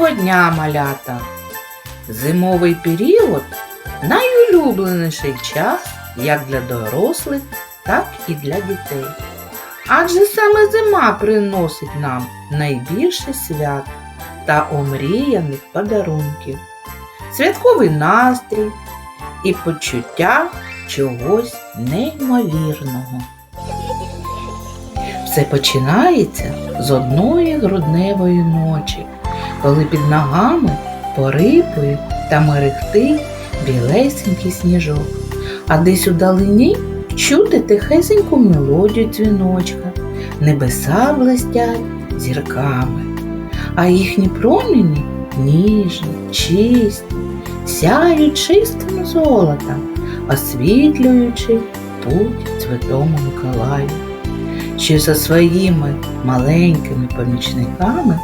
Доброго дня, малята! Зимовий період найулюбленіший час як для дорослих, так і для дітей. Адже саме зима приносить нам найбільше свят та омріяних подарунків, святковий настрій і почуття чогось неймовірного. Все починається з одної грудневої ночі, коли під ногами порипує та мерехтить білесенький сніжок, а десь у далині чути тихесеньку мелодію дзвіночка, небеса блистять зірками, а їхні проміні ніжні, чисті, сяють чистим золотом, освітлюючи путь Святому Миколаю. Що за своїми маленькими помічниками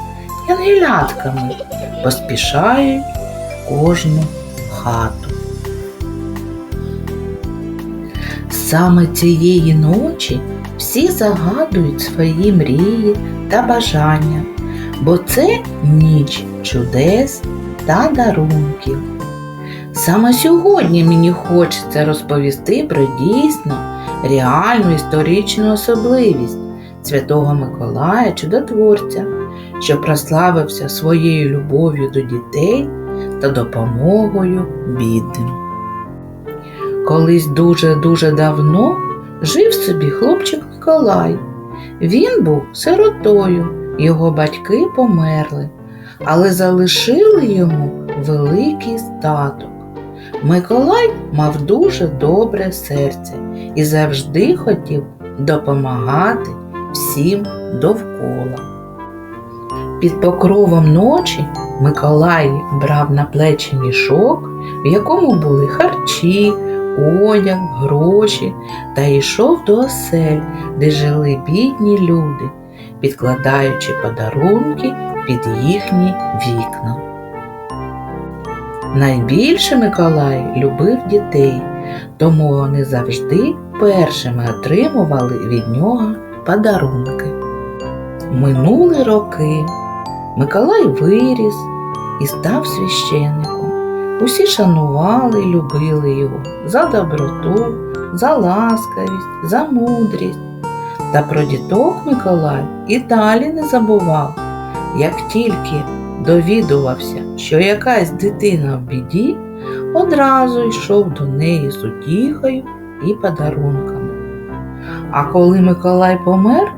янгелятками поспішають в кожну хату. Саме цієї ночі всі загадують свої мрії та бажання, бо це ніч чудес та дарунків. Саме сьогодні мені хочеться розповісти про дійсно реальну історичну особливість Святого Миколая Чудотворця, що прославився своєю любов'ю до дітей та допомогою бідним. Колись дуже-дуже давно жив собі хлопчик Миколай. Він був сиротою, його батьки померли, але залишили йому великий статок. Миколай мав дуже добре серце і завжди хотів допомагати всім довкола. Під покровом ночі Миколай брав на плечі мішок, в якому були харчі, одяг, гроші, та йшов до осель, де жили бідні люди, підкладаючи подарунки під їхні вікна. Найбільше Миколай любив дітей, тому вони завжди першими отримували від нього подарунки. Минули роки. Миколай виріс і став священником. Усі шанували і любили його за доброту, за ласкавість, за мудрість. Та про діток Миколай і далі не забував, як тільки довідувався, що якась дитина в біді, одразу йшов до неї з утіхою і подарунками. А коли Миколай помер,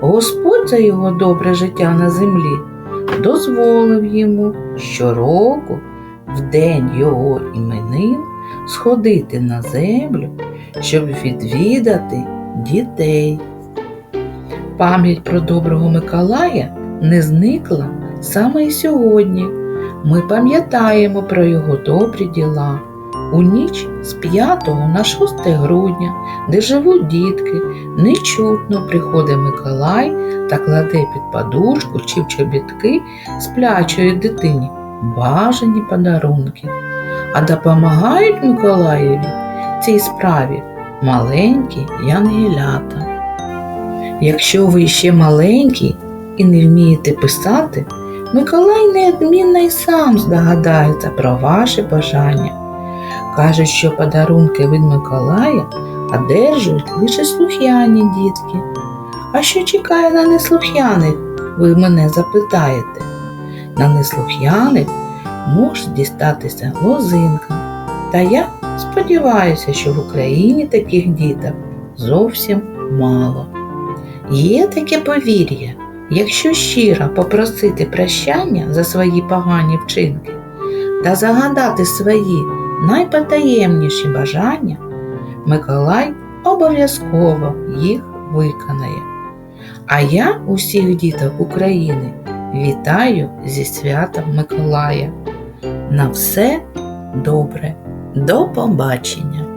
Господь за його добре життя на землі дозволив йому щороку, в день його іменин, сходити на землю, щоб відвідати дітей. Пам'ять про доброго Миколая не зникла саме й сьогодні. Ми пам'ятаємо про його добрі діла. У ніч з 5 на 6 грудня, де живуть дітки, нечутно приходить Миколай та кладе під подушку чи в чобітки сплячої дитині бажані подарунки. А допомагають Миколаєві цій справі маленькі янгелята. Якщо ви ще маленький і не вмієте писати, Миколай неодмінно й сам здогадається про ваші бажання. Каже, що подарунки від Миколая одержують лише слух'яні дітки. А що чекає на неслух'яних, ви мене запитаєте. На неслух'яних може дістатися лозинка. Та я сподіваюся, що в Україні таких діток зовсім мало. Є таке повір'я, якщо щиро попросити прощання за свої погані вчинки та загадати свої найпотаємніші бажання, Миколай обов'язково їх виконає. А я усіх діток України вітаю зі святом Миколая. На все добре, до побачення!